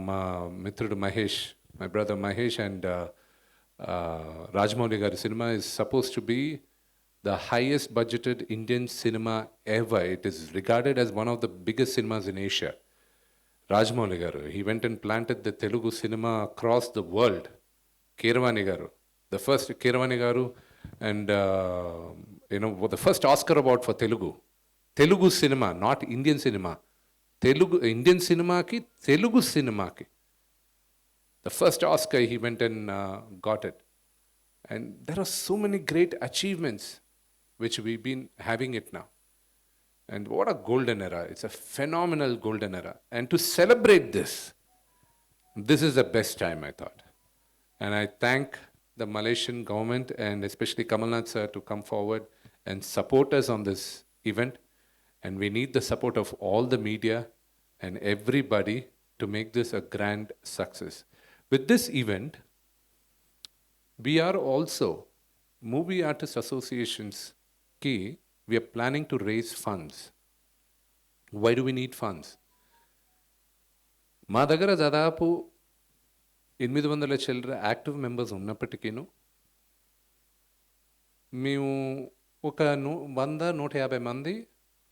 మా మిత్రుడు Mahesh my brother Mahesh and Rajamouli గారి cinema is suppose to be the highest budgeted Indian cinema ever it is regarded as one of the biggest cinemas in Asia Rajamouli గారు he went and planted the Telugu cinema across the world Keeravani గారు the first Keeravani గారు and you know the first Oscar award for Telugu Telugu cinema not Indian cinema Telugu Indian సినిమాకి తెలుగు సినిమాకి the first Oscar he went and got it and there are so many great achievements which we been having it నా And what a golden era. It's a phenomenal golden era. And to celebrate this, this is the best time, I thought. And I thank the Malaysian government and especially Kamalnath sir to come forward and support us on this event. And we need the support of all the media and everybody to make this a grand success. With this event, we are also movie artist associations key we are planning to raise funds why do we need funds మా దగ్గర దాదాపు ఎనిమిది వందల చిల్లర active members ఉన్నప్పటికీను మేము ఒక ను వంద నూట యాభై మంది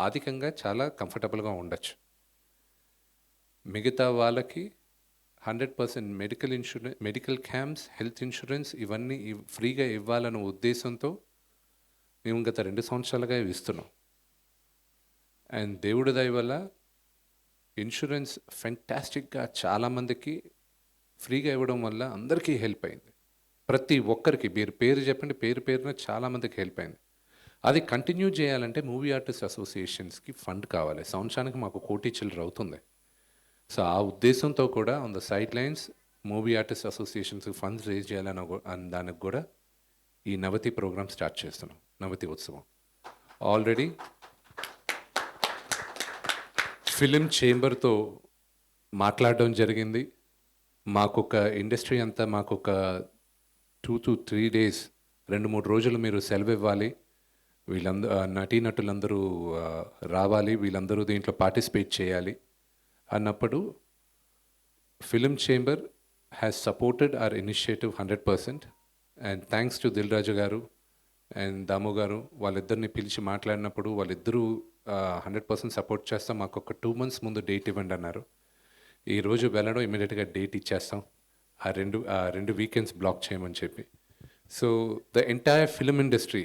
ఆర్థికంగా చాలా కంఫర్టబుల్గా ఉండొచ్చు. మిగతా వాళ్ళకి hundred percent medical insurance medical camps health insurance ఇవన్నీ ఫ్రీగా ఇవ్వాలన్న ఉద్దేశంతో మేము గత రెండు సంవత్సరాలుగా ఇస్తున్నాం. అండ్ దేవుడి దయ వల్ల ఇన్సూరెన్స్ ఫెంటాస్టిక్గా చాలామందికి ఫ్రీగా ఇవ్వడం వల్ల అందరికీ హెల్ప్ అయింది. ప్రతి ఒక్కరికి మీరు పేరు చెప్పండి పేరు పేరున చాలామందికి హెల్ప్ అయింది. అది కంటిన్యూ చేయాలంటే మూవీ ఆర్టిస్ట్ అసోసియేషన్స్కి ఫండ్ కావాలి. సంవత్సరానికి మాకు కోటి చిల్లర అవుతుంది. సో ఆ ఉద్దేశంతో కూడా on the side lines movie artist అసోసియేషన్స్కి funds raise చేయాలని అని దానికి కూడా ఈ నవతి ప్రోగ్రామ్ స్టార్ట్ చేస్తున్నాం. నవతి ఉత్సవం. ఆల్రెడీ ఫిలిం చేంబర్తో మాట్లాడడం జరిగింది. మాకొక ఇండస్ట్రీ అంతా మాకొక టూ టు త్రీ డేస్ రెండు మూడు రోజులు మీరు సెలవు ఇవ్వాలి వీళ్ళందరూ నటీనటులందరూ రావాలి వీళ్ళందరూ దీంట్లో పార్టిసిపేట్ చేయాలి అన్నప్పుడు film chamber has supported our initiative hundred percent and thanks to Dil Raju garu and Damu గారు వాళ్ళిద్దరిని పిలిచి మాట్లాడినప్పుడు వాళ్ళిద్దరూ హండ్రెడ్ పర్సెంట్ సపోర్ట్ చేస్తాం. మాకు ఒక టూ మంత్స్ ముందు డేట్ ఇవ్వండి అన్నారు. ఈరోజు వెళ్ళడం ఇమీడియట్గా డేట్ ఇచ్చేస్తాం. ఆ రెండు ఆ రెండు వీకెండ్స్ బ్లాక్ చేయమని చెప్పి. So the entire film industry